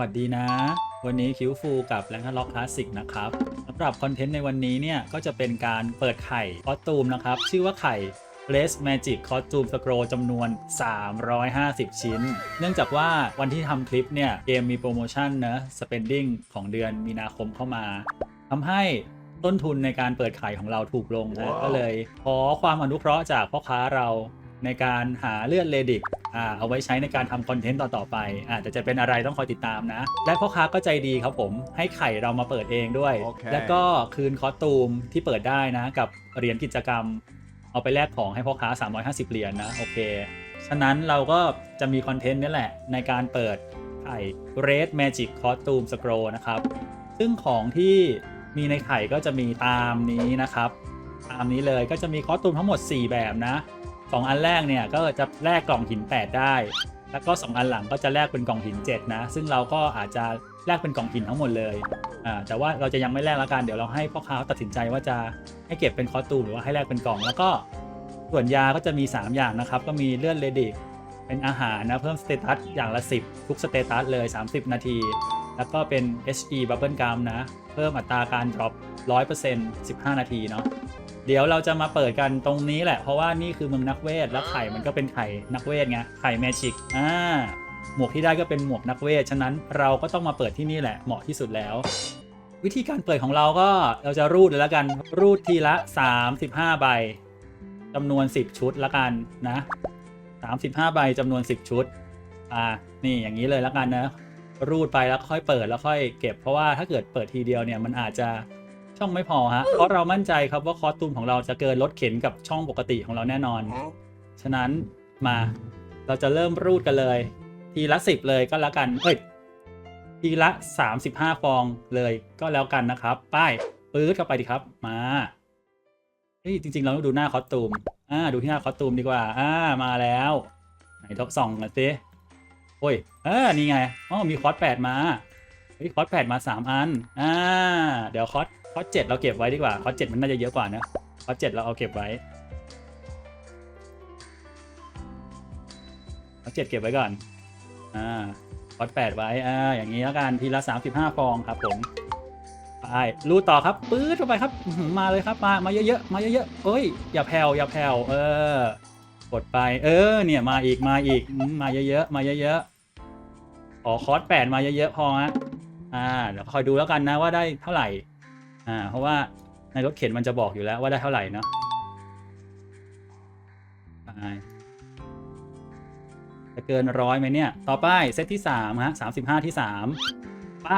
วัสดีนะ วันนี้คิวฟูกับแลงล็อกคลาสสิกนะครับสำหรับคอนเทนต์ในวันนี้เนี่ย ก็จะเป็นการเปิดไข่คอสตูมนะครับ ชื่อว่าไข่ Blaze Magic Costume Scroll จำนวน 350 ชิ้น เนื่องจากว่าวันที่ทำคลิปเนี่ย เกมมีโปรโมชั่นนะ spending ของเดือนมีนาคมเข้ามาทำให้ต้นทุนในการเปิดขายของเราถูกลงนะก็เลยขอความอนุเคราะห์จากพ่อค้าเราในการหาเลือดเลดิก อ่าเอาไว้ใช้ในการทำคอนเทนต์ต่อๆไปอ่าแต่จะเป็นอะไรต้องคอยติดตามนะ และพ่อค้าก็ใจดีครับผมให้ไข่เรามาเปิดเองด้วย โอเค แล้วก็คืนคอสตูมที่เปิดได้นะ กับเหรียญกิจกรรม เอาไปแลกของให้พ่อค้า 350 เหรียญนะโอเค ฉะนั้นเราก็จะมีคอนเทนต์นี่แหละ ในการเปิดไข่ Red Magic Costume Scroll นะครับ ซึ่งของที่มีในไข่ก็จะมีตามนี้นะครับ ตามนี้เลยก็จะมีคอสตูมทั้งหมด 4 แบบนะ สองอันแรกเนี่ยก็จะแลกกล่องหิน 8 ได้ แล้วก็ 2 อันหลังก็จะแลกเป็นกล่องหิน 7 นะ ซึ่งเราก็อาจจะแลกเป็นกล่องหินทั้งหมดเลยอ่าแต่ว่าเราจะยังไม่แลกล้วกันเดี๋ยวเราให้พ่อค้าตัดสินใจว่าจะให้เก็บเป็นคอตูมหรือว่าให้แลกเป็นกล่องแล้วก็ส่วนยาก็จะมี 3 อย่างนะครับ ก็มีเลือดเลดิกเป็นอาหารนะ เพิ่มสเตตัสอย่างละ 10 ทุกสเตตัสเลย 30 นาที แล้วก็เป็น HE Bubble Gum นะ เพิ่มอัตราการ drop 100% 15 นาทีเนาะ เดี๋ยวเราจะมาเปิดกันตรงนี้แหละ เพราะว่านี่คือเมืองนักเวท แล้วไข่มันก็เป็นไข่นักเวทไง ไข่แมจิก อ่า หมวกที่ได้ก็เป็นหมวกนักเวท ฉะนั้นเราก็ต้องมาเปิดที่นี่แหละ เหมาะที่สุดแล้ว วิธีการเปิดของเราก็เราจะรูดเลยแล้วกัน รูดทีละ 35 ใบจำนวน 10 ชุดละกันนะ 35 ใบจำนวน 10 ชุด อ่า นี่อย่างนี้เลยแล้วกันนะ รูดไปแล้วค่อยเปิดแล้วค่อยเก็บ เพราะว่าถ้าเกิดเปิดทีเดียวเนี่ยมันอาจจะ ช่องไม่พอฮะ เพราะเรามั่นใจครับว่าคอสตูมของเราจะเกินรถเข็นกับช่องปกติของเราแน่นอน ฉะนั้นมาเราจะเริ่มรูดกันเลย ทีละสิบเลยก็แล้วกัน เอ้ย ทีละ35ฟองเลยก็แล้วกันนะครับ ป้ายปื๊ดเข้าไปดีครับ มาเฮ้ยจริง ๆ เราต้องดูหน้าคอสตูม อ่า ดูที่หน้าคอสตูมดีกว่า อ่า มาแล้ว ไหนทดส่องหน่อยสิโอ้ยเออนี่ไง อ๋อ มีคอร์สแปดมาเฮ้ยคอร์สแปดมาสามอัน อ่า เดี๋ยวคอร์ส คอร์สเจ็ดเราเก็บไว้ดีกว่าคอร์สเจ็ดมันน่าจะเยอะกว่านะคอร์สเจ็ดเราเอาเก็บไว้คอร์สเจ็ดเก็บไว้ก่อนอ่าคอร์สแปดไว้อ่าอย่างนี้แล้วกันทีละสามสิบห้าฟองครับผมไปรูต่อครับปื๊ดเข้าไปครับมาเลยครับมามาเยอะๆมาเยอะๆเอ้ยอย่าแผ่วอย่าแผ่วเออกดไป เออ เนี่ยมาอีกมาอีกมาเยอะๆมาเยอะๆขอคอร์สแปดมาเยอะๆพอฮะอ่าเดี๋ยวคอยดูแล้วกันนะว่าได้เท่าไหร่ อ่าเพราะว่าในรถเข็นมันจะบอกอยู่แล้วว่าได้เท่าไหร่เนาะไปจะเกินร้อยไหมเนี่ย ต่อไปเซตที่สามฮะสามสิบห้าที่สามไป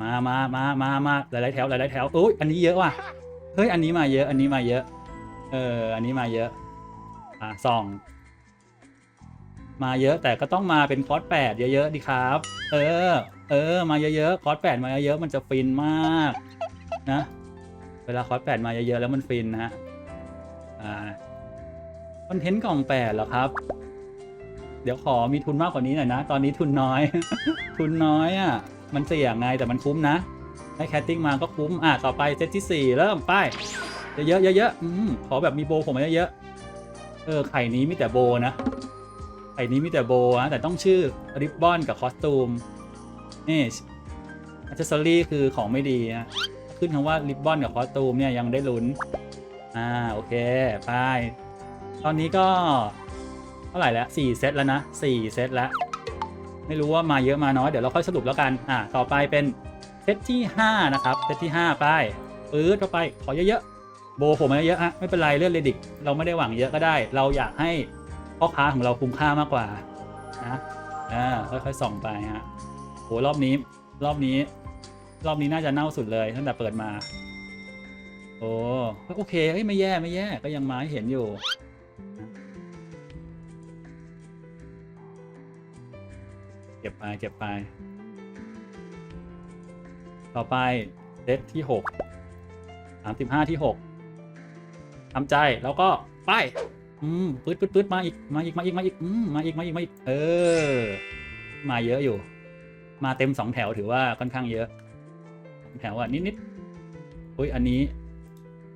มามามามามาหลายๆแถวหลายๆแถวอุ้ยอันนี้เยอะว่ะเฮ้ยอันนี้มาเยอะ อันนี้มาเยอะ เอออันนี้มาเยอะอะสองมาเยอะแต่ก็ต้องมาเป็นคอร์สแปดเยอะๆดีครับ เออ เออ มาเยอะๆคอร์สแปดมาเยอะๆมันจะฟินมาก นะ เวลาคอร์สแปดมาเยอะๆแล้วมันฟินนะฮะอ่าคอนเทนต์กล่องแปดเหรอครับ เดี๋ยวขอมีทุนมากกว่านี้หน่อยนะ ตอนนี้ทุนน้อย ทุนน้อยอะ มันเสี่ยงไงแต่มันคุ้มนะให้แคตติ้งมาก็คุ้ม อะ ต่อไปเซตที่สี่เริ่มไป้ายเยอะๆเยอะๆอืมขอแบบมีโบผมมาเยอะๆเออ ไข่นี้มีแต่โบนะ ไข่นี้มีแต่โบนะแต่ต้องชื่อริบบอนกับคอสตูมนี่อัเซสซอรี่คือของไม่ดีนะ ขึ้นคำว่าริบบอนกับคอสตูมเนี่ยยังได้ลุ้น อ่าโอเคไปตอนนี้ก็เท่าไหร่แล้วสี่เซตแล้วนะสี่เซตแล้วไม่รู้ว่ามาเยอะมาน้อยเดี๋ยวเราค่อยสรุปแล้วกัน อ่าต่อไปเป็นเซตที่ 5 นะครับเซตที่ 5 ไปปื๊ดเข้าไปขอเยอะๆโบผมมาเยอะฮะไม่เป็นไรเลือนเลดิกเราไม่ได้หวังเยอะก็ได้ เราอยากให้พ่อค้าของเราคุ้มค่ามากกว่านะอ่าค่อยๆส่องไปฮะโหรอบนี้รอบนี้ รอบนี้น่าจะเน่าสุดเลยตั้งแต่เปิดมา โอ้โอเคเอ้ยไม่แย่ไม่แย่ก็ยังมาให้เห็นอยู่เก็บไปเก็บไป ต่อไปเซตที่หกสามสิบห้าที่หกทำใจแล้วก็ไป อืมปื๊ดปื๊ดปื๊ดมาอีก มาอีก มาอีก มาอีก อืม มาอีก มาอีก มาอีก เออ มาเยอะอยู่ มาเต็มสองแถวถือว่าค่อนข้างเยอะ แถวอะนิดนิดอุ้ยอันนี้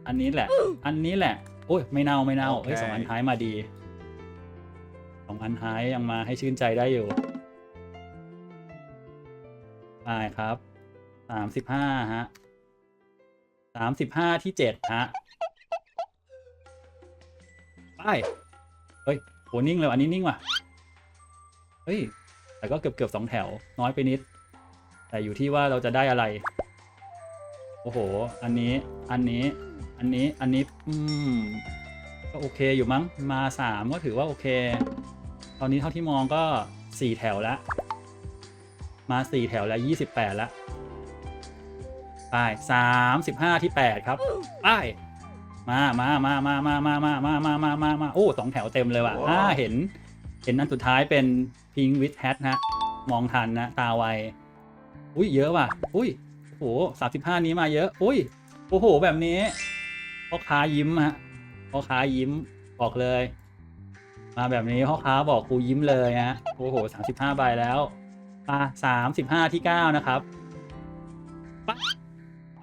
อันนี้แหละ อันนี้แหละโอ้ยไม่เน่าไม่เน่าเฮ้ยโอเคสองอันท้ายมาดีสองอันท้ายยังมาให้ชื่นใจได้อยู่ได้ครับสามสิบห้าฮะสามสิบห้าที่เจ็ดฮะไปเฮ้ยโหนิ่งเลยว่ะอันนี้นิ่งว่ะเฮ้ยแต่ก็เกือบเกือบสองแถวน้อยไปนิด แต่อยู่ที่ว่าเราจะได้อะไร โอ้โห อันนี้ อันนี้ อันนี้ อันนี้ อืม ก็โอเคอยู่มั้ง มาสามก็ถือว่าโอเค ตอนนี้เท่าที่มองก็สี่แถวแล้วมาสี่แถวแล้วยี่สิบแปดแล้วไปสามสิบห้าที่แปดครับ ไป มามามามามามามามามามามามาโอ้สองแถวเต็มเลยว่ะอ่าเห็น เห็นอันสุดท้ายเป็น Pink with Hat ฮะมองทันนะ ตาไว อุ้ยเยอะว่ะ อุ้ยโอ้โหสามสิบห้านี้มาเยอะ อุ้ย โอ้โห แบบนี้พ่อค้ายิ้มฮะพ่อค้ายิ้มบอกเลย มาแบบนี้พ่อค้าบอกกูยิ้มเลยฮะ โอ้โหสามสิบห้าใบแล้วมาสามสิบห้าที่เก้านะครับ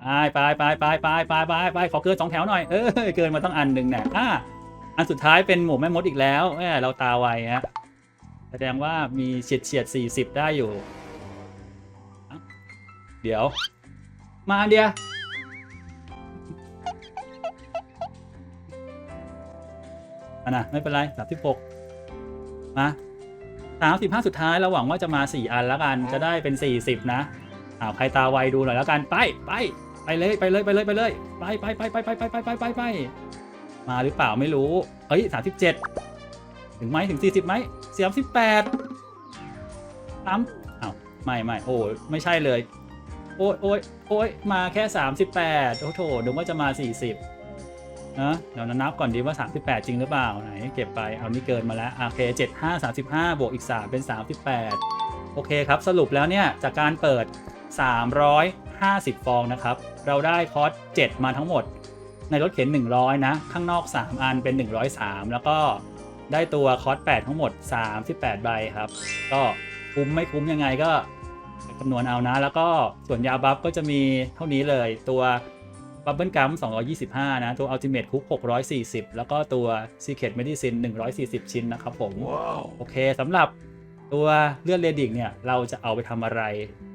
ไปไปไปไปไปไปไปขอเกินสองแถวหน่อย เออเกินมาต้องอันหนึ่งเนี่ยอะอันสุดท้ายเป็นหมูแม่มดอีกแล้วแหมเราตาไวฮะแสดงว่ามีเฉียดเฉียดสี่สิบได้อยู่ เดี๋ยว มาเดียอันน่ะไม่เป็นไรสามสิบหกมาสามสิบห้าสุดท้ายเราหวังว่าจะมาสี่อันแล้วกันจะได้เป็นสี่สิบนะอ้าวใครตาไวดูหน่อยแล้วกันไปไปไปเลยไปเลยไปเลยไปเลยไปไปไปไปไปไปไปไปไปไปมาหรือเปล่าไม่รู้เฮ้ยสามสิบเจ็ดถึงไหมถึง40ไหมสียมสิบแปดสามอ้าวไม่ไม่โอ้ไม่ใช่เลย โอ้ยโอ้ยโอ้ยมาแค่ 38โอ้โถนึกว่าจะมา 40นะเดี๋ยวนับก่อนดีว่า 38 จริงหรือเปล่าไหนเก็บไปเอานี่เกินมาแล้วโอเค75 35 บวกอีก 3 เป็น 38 โอเคครับสรุปแล้วเนี่ย จากการเปิด 350 ฟองนะครับ เราได้คอร์ส7มาทั้งหมด ในรถเข็น 100 นะ ข้างนอก 3 อันเป็น 103 แล้วก็ได้ตัวคอร์ส8ทั้งหมด 38 ใบครับ ก็คุ้มไม่คุ้มยังไงก็ คำนวณเอานะ แล้วก็ส่วนยาบัฟก็จะมีเท่านี้เลยตัวบับเบิลกัม225 นะ ตัวอัลติเม e คุก 640 แล้วก็ตัว Secret Medicine 140 ชิ้นนะครับผมโอเคสำหรับตัวเลือดเรดิกเนี่ย เราจะเอาไปทำอะไร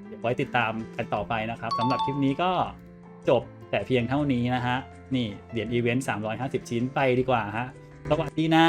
เดี๋ยวไว้ติดตามกันต่อไปนะครับสำหรับคลิปนี้ก็จบแต่เพียงเท่านี้นะฮะ นี่เหรียญอีเวนต์350 ชิ้นไปดีกว่าฮะ สวัสดีนะ